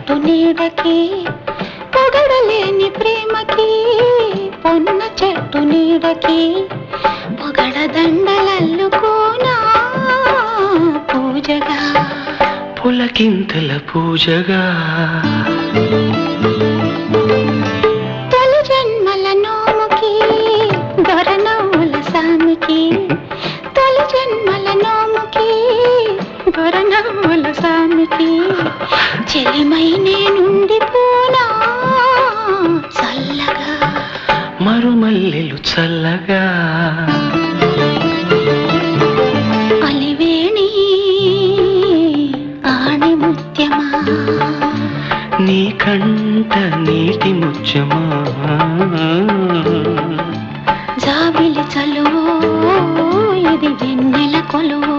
చెట్టు నీడకి పొగడలేని ప్రేమకి పొన్న చెట్టు నీడకి పొగడ దండలల్లుకోనా పూజగా. పులకింతల పూజగా. తొలి జన్మల నోముకి దొరనవ్వుల సామికి సామికి చెలిమై నేనుండిపోనా చల్లగా. మరుమల్లెలు చల్లగా. అలివేణి ఆణి ముత్యమా నీ కంట నీటి ముత్యమా? జాబిలి చలువో ఇది వెన్నెల కొలువో.